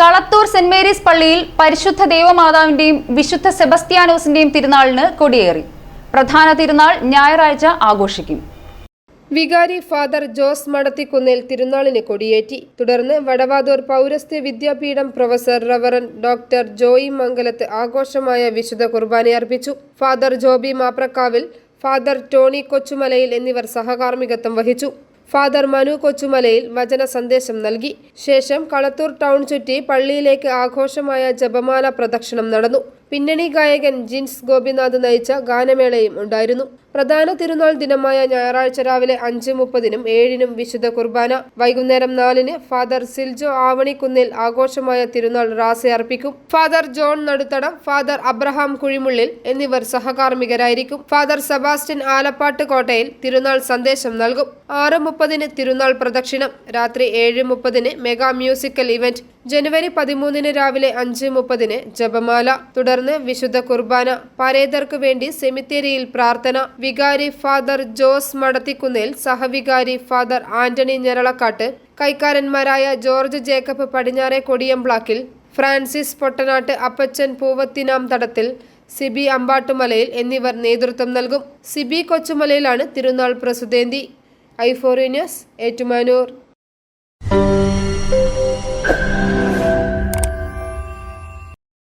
Kalathur saint Mary's പള്ളിയിൽ പരിശുദ്ധ ദേവമാതാവിന്റെയും വിശുദ്ധ സെബസ്ത്യാനോസിന്റെയും തിരുനാളിന് കൊടിയേറി. പ്രധാന തിരുനാൾ ഞായറാഴ്ച ആഘോഷിക്കും. വികാരി ഫാദർ ജോസ് മടത്തിക്കുന്നിൽ തിരുനാളിന് കൊടിയേറ്റി. തുടർന്ന് Vadavathoor Paurastya Vidyapeetham professor reverend doctor Joy Mangalath ആഘോഷമായ വിശുദ്ധ കുർബാന അർപ്പിച്ചു. ഫാദർ ജോബി മാപ്രക്കാവിൽ ഫാദർ ടോണി കൊച്ചുമലയിൽ എന്നിവർ സഹകാർമ്മികത്വം വഹിച്ചു. ഫാദർ മനു കൊച്ചുമലയിൽ വചന സന്ദേശം നൽകി. ശേഷം കളത്തൂർ ടൗൺ ചുറ്റി പള്ളിയിലേക്ക് ആഘോഷമായ ജപമാല പ്രദക്ഷിണം നടന്നു. പിന്നണി ഗായകൻ ജിൻസ് ഗോപിനാഥ് നയിച്ച ഗാനമേളയും ഉണ്ടായിരുന്നു. പ്രധാന തിരുനാൾ ദിനമായ ഞായറാഴ്ച രാവിലെ അഞ്ച് മുപ്പതിനും ഏഴിനും വിശുദ്ധ കുർബാന വൈകുന്നേരം നാലിന് ഫാദർ സിൽജോ ആവണിക്കുന്നിൽ ആഘോഷമായ തിരുനാൾ റാസ അർപ്പിക്കും. ഫാദർ ജോൺ നടുത്തടം ഫാദർ അബ്രഹാം കുഴിമുള്ളിൽ എന്നിവർ സഹകാർമികരായിരിക്കും ഫാദർ സെബാസ്റ്റ്യൻ ആലപ്പാട്ട് കോട്ടയിൽ തിരുനാൾ സന്ദേശം നൽകും. ആറ് മുപ്പതിന് തിരുനാൾ പ്രദക്ഷിണം രാത്രി ഏഴ് മുപ്പതിന് മെഗാ മ്യൂസിക്കൽ ഇവന്റ് ജനുവരി പതിമൂന്നിന് രാവിലെ അഞ്ച് മുപ്പതിന് ജപമാല തുടർന്ന് വിശുദ്ധ കുർബാന പരേതർക്ക് വേണ്ടി സെമിത്തേരിയിൽ പ്രാർത്ഥന വികാരി ഫാദർ ജോസ് മടത്തിക്കുന്നേൽ സഹവികാരി ഫാദർ ആന്റണി ഞരളക്കാട്ട് കൈക്കാരന്മാരായ ജോർജ് ജേക്കബ് പടിഞ്ഞാറെ കൊടിയംപ്ലാക്കിൽ ഫ്രാൻസിസ് പൊട്ടനാട്ട് അപ്പച്ചൻ പൂവത്തിനാം തടത്തിൽ സിബി അമ്പാട്ടുമലയിൽ എന്നിവർ നേതൃത്വം നൽകും. സിബി കൊച്ചുമലയിലാണ് തിരുനാൾ പ്രസുതേന്തി ഐഫോറിനസ് ഏറ്റുമാനൂർ.